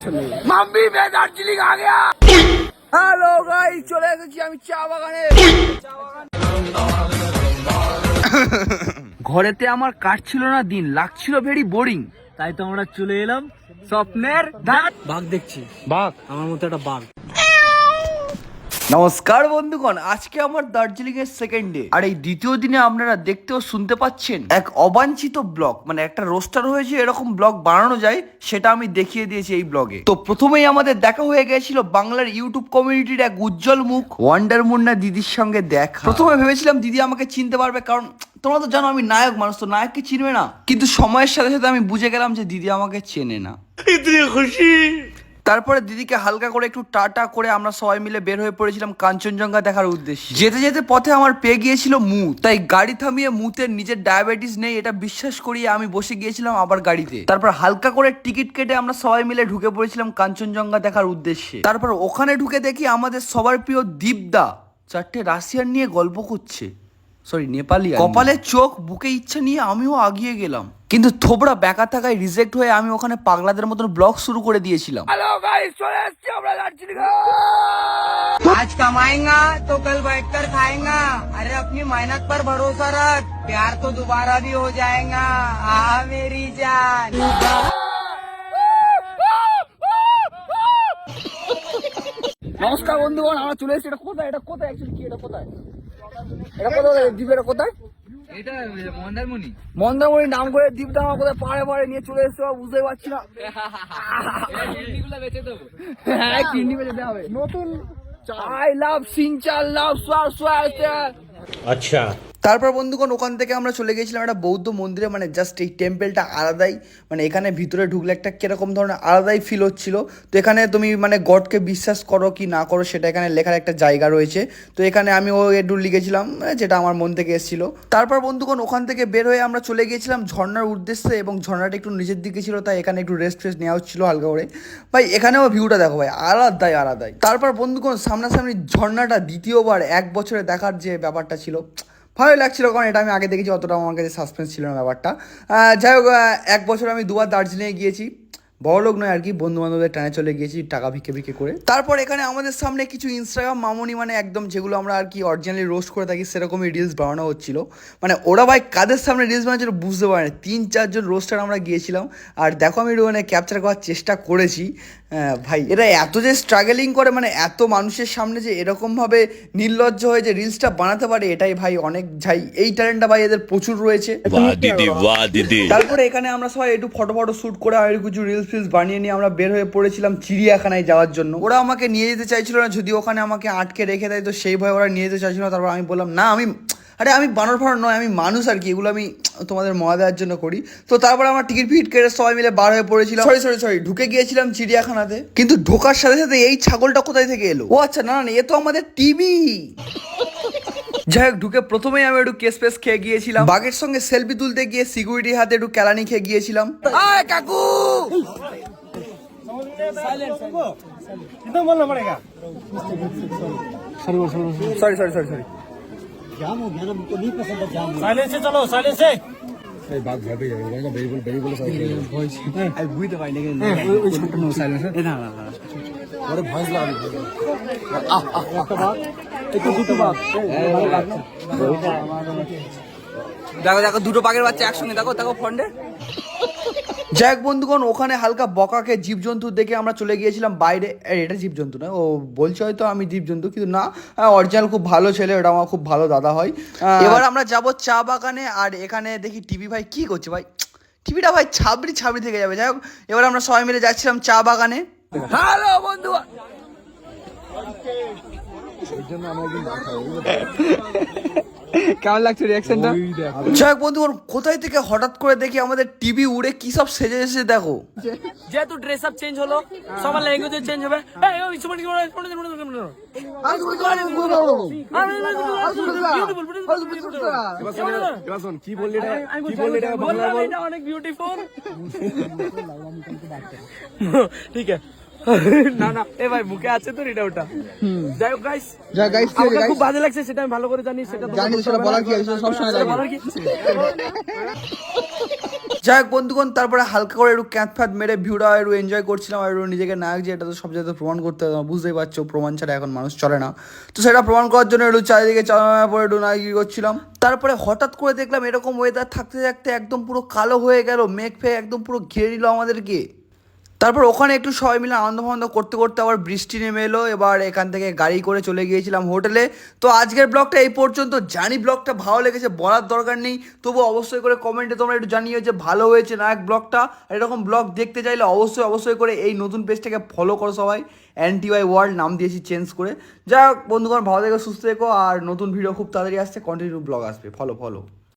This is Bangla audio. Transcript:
মাম্মি মে দার্জিলিং আ গয়া হ্যালো গাইস চলে এসেছি আমি চা বাগানে ঘরেতে আমার কাটছিল না দিন লাগছিল ভেরি বোরিং তাই তো আমরা চলে এলাম স্বপ্নের বাঘ দেখছি বাঘ। আমার মতো একটা বাঘ। নমস্কার বন্ধুগণ, আজকে আমার দার্জিলিং এর সেকেন্ড ডে আর এই দ্বিতীয় দিনে আপনারা দেখতে ও শুনতে পাচ্ছেন এক অবাঞ্ছিত ব্লগ। মানে একটা রোস্টার হয়েছে এরকম ব্লগ বানানো যায়, সেটা আমি দেখিয়ে দিয়েছি এই ব্লগে। তো প্রথমেই আমাদের দেখা হয়ে গেছিল বাংলার ইউটিউব কমিউনিটির এক উজ্জ্বল মুখ ওয়ান্ডার মুন্না দিদির সঙ্গে দেখা। প্রথমে ভেবেছিলাম দিদি আমাকে চিনতে পারবে, কারণ তোমরা তো জানো আমি নায়ক মানুষ, তো নায়ককে চিনবে না। কিন্তু সময়ের সাথে সাথে আমি বুঝে গেলাম যে দিদি আমাকে চেনে না। তারপরে দিদিকে হালকা করে একটু টাটা করে আমরা সবাই মিলে বের হয়ে পড়েছিলাম কাঞ্চনজঙ্ঘা দেখার উদ্দেশ্যে। যেতে যেতে পথে আমার পেয়ে গিয়েছিল মু, তাই গাড়ি থামিয়ে মুতে নিজের ডায়াবেটিস নেই, এটা বিশ্বাস করিয়ে আমি বসে গিয়েছিলাম আবার গাড়িতে। তারপর হালকা করে টিকিট কেটে আমরা সবাই মিলে ঢুকে পড়েছিলাম কাঞ্চনজঙ্ঘা দেখার উদ্দেশ্যে। তারপর ওখানে ঢুকে দেখি আমাদের সবার প্রিয় দীপদা, চারটে রাশিয়ান নিয়ে গল্প করছে। সরি নেপালি কপালে চোখ বুকে ইচ্ছা নিয়ে আমিও আগিয়ে গেলাম কিন্তু থোবড়া বেকা থাকায় রিজেক্ট হয়ে আমি ওখানে পাগলাদের মতন ব্লগ শুরু করে দিয়েছিলাম হ্যালো গাইস চলে আসছি আমরা দার্জিলিং आज कमाएगा तो कल बैठकर खाएगा अरे अपनी मेहनत पर भरोसा रख प्यार तो दोबारा भी हो जाएगा आ मेरी जान নমস্কার বন্ধুগণ আমরা চলে এসেছি। এটা কোথায়? এটা কোথায় অ্যাকচুয়ালি কি? এটা কোথায়? এটা কোথায় দ্বীপ? এটা কোথায়? এটা মন্দারমণি। নাম করে দ্বীপটা আমার কোথায় পাড়ে পাড়ে নিয়ে চলে এসেছে বুঝতে পারছি না। হ্যাঁ, হবে। নতুন আই লাভ লাভ আচ্ছা। তারপর বন্ধুগণ, ওখান থেকে আমরা চলে গেছিলাম একটা বৌদ্ধ মন্দিরে মানে জাস্ট এই টেম্পেলটা আলাদাই মানে এখানে ভিতরে ঢুকলে একটা কীরকম ধরনের আলাদাই ফিল হচ্ছিল। তো এখানে তুমি মানে গডকে বিশ্বাস করো কি না করো, সেটা এখানে লেখার একটা জায়গা রয়েছে। তো এখানে আমি ও একটু লিখেছিলাম যেটা আমার মন থেকে এসেছিল। তারপর বন্ধুগণ, ওখান থেকে বের হয়ে আমরা চলে গিয়েছিলাম ঝর্নার উদ্দেশ্যে, এবং ঝর্ণাটা একটু নিচের দিকে ছিল, তাই এখানে একটু রেস্ট ফেস্ট নেওয়া হচ্ছিল হালকা করে। ভাই, এখানেও ভিউটা দেখো ভাই, আলাদাই আলাদাই। তারপর বন্ধুগণ, সামনাসামনি ঝর্ণাটা দ্বিতীয়বার এক বছরে দেখার যে ব্যাপারটা ছিল ভালোই লাগছিল, কারণ এটা আমি আগে দেখেছি অতটা আমার কাছে সাসপেন্স ছিল না ব্যাপারটা। যাই হোক এক বছর আমি দুবার দার্জিলিংয়ে গিয়েছি। বড়লোক নয় আর কি বন্ধু বান্ধবদের টানে চলে গিয়েছি টাকা ভিকে ভিকে করে। তারপর এখানে আমাদের সামনে কিছু ইনস্টাগ্রাম মামনি মানে একদম যেগুলো আমরা আর কি অরিজিনালি রোস্ট করে থাকি সেরকমই রিলস বানানো হচ্ছিল। মানে ওরা ভাই কাদের সামনে রিলস বানাচ্ছিল বুঝতে পারে না। তিন চারজন রোস্টার আমরা গিয়েছিলাম। আর দেখো আমি মানে ক্যাপচার করার চেষ্টা করেছি। ভাই এরা এত যে স্ট্রাগলিং করে মানে এত মানুষের সামনে যে এরকমভাবে নির্লজ্জ হয়ে যে রিলসটা বানাতে পারে এটাই ভাই অনেক যাই এই ট্যালেন্টটা ভাই এদের প্রচুর রয়েছে। তারপরে এখানে আমরা সবাই একটু ফটো ফটো শ্যুট করে আর কিছু রিলস ফিলস বানিয়ে নিয়ে আমরা বের হয়ে পড়েছিলাম চিড়িয়াখানায় যাওয়ার জন্য। ওরা আমাকে নিয়ে যেতে চাইছিল না যদি ওখানে আমাকে আটকে রেখে দেয় তো সেই ভয়ে ওরা নিয়ে যেতে চাইছিল না। তারপর আমি বললাম না আমি আরে আমি বানর ফানর নয় আমি মানুষ আর কি এগুলো আমি তোমাদের মজা দেওয়ার জন্য করি। তো তারপর আমার টিকিট ফিট কেটে সবাই মিলে বার হয়ে পড়েছিলাম। সরি সরি সরি ঢুকে গিয়েছিলাম চিড়িয়াখানাতে। কিন্তু ঢোকার সাথে সাথে এই ছাগলটা কোথায় থেকে এলো? ও আচ্ছা না না এ তো আমাদের টিভি যাই হোক ঢুকে প্রথমেই আমি একটু কেস পেস খেয়ে গিয়েছিলাম। বাঘের সঙ্গে সেলফি তুলতে গিয়ে সিকিউরিটি হাতে একটু কেলানি খেয়ে গিয়েছিলাম। আয় কাকু! সরি সরি সরি সরি সাইলেন্সে চলো সাইলেন্সে দেখো দেখো দুটো বাঘের বাচ্চা একসঙ্গে। দেখো দেখো ফন্ডে যাই হোক বন্ধুগণ ওখানে হালকা বকাকে জীবজন্তু দেখে আমরা চলে গিয়েছিলাম। বাইরে এটা জীবজন্তু না ও বলছে হয়তো আমি জীবজন্তু কিন্তু না অরিজিনাল খুব ভালো ছেলে ওটা আমার খুব ভালো দাদা হয়। এবার আমরা যাব চা বাগানে আর এখানে দেখি টিভি ভাই কি করছে ভাই। টিভিটা ভাই ছাবড়ি ছাবড়ি থেকে যাবে। যাই হোক এবার আমরা সবাই মিলে যাচ্ছিলাম চা বাগানে। হ্যালো বন্ধু কেমন লাগছে রিয়াকশনটা যাই হোক বন্ধুগণ কোথায় থেকে হঠাৎ করে দেখি আমাদের টিভি উড়ে কি সব সেজে এসে দেখো। যেহেতু ড্রেস আপ চেঞ্জ হলো সবার ল্যাঙ্গুয়েজ চেঞ্জ হবে। শুনুন, শুনুন। বললাম এটা অনেক বিউটিফুল ঠিক আছে। না না এ ভাই মুখে আছে তো এটা ওটা যাই হোক গাইস যা গাইস আমাকে খুব বাজে লাগছে সেটা আমি ভালো করে জানি সেটা জানি সেটা বলার কি আছে সব সময় বলার কি যাই হোক বন্ধুগণ তারপরে হালকা করে একটু ক্যাঁত ফ্যাত মেরে ভিউটা একটু এনজয় করছিলাম আর একটু নিজেকে নায়ক যে এটা তো সব জায়গায় প্রমাণ করতে হবে বুঝতেই পারছ প্রমাণ ছাড়া এখন মানুষ চলে না। তো সেটা প্রমাণ করার জন্য একটু চারিদিকে চালানোর পরে একটু নায়কি করছিলাম। তারপরে হঠাৎ করে দেখলাম এরকম ওয়েদার থাকতে থাকতে একদম পুরো কালো হয়ে গেল মেঘ ফেঘ একদম পুরো ঘিরে নিল আমাদেরকে। তারপর ওখানে একটু সবাই মিলে আনন্দ ফানন্দ করতে করতে আবার বৃষ্টি নেমে এলো। এবার এখান থেকে গাড়ি করে চলে গিয়েছিলাম হোটেলে। তো আজকের ব্লগটা এই পর্যন্ত। জানি ব্লগটা ভালো লেগেছে, বলার দরকার নেই। তবু অবশ্যই করে কমেন্টে তোমরা একটু জানিও যে ভালো হয়েছে না এক ব্লগটা। এরকম ব্লগ দেখতে চাইলে অবশ্যই অবশ্যই করে এই নতুন পেজটাকে ফলো করো সবাই। অ্যান্টি ওয়াই ওয়ার্ল্ড নাম দিয়েছি চেঞ্জ করে। যা বন্ধুগণ, ভালো থেকে, সুস্থ থেকো। আর নতুন ভিডিও খুব তাড়াতাড়ি আসছে কন্টিনিউ ব্লগ আসবে। Follow follow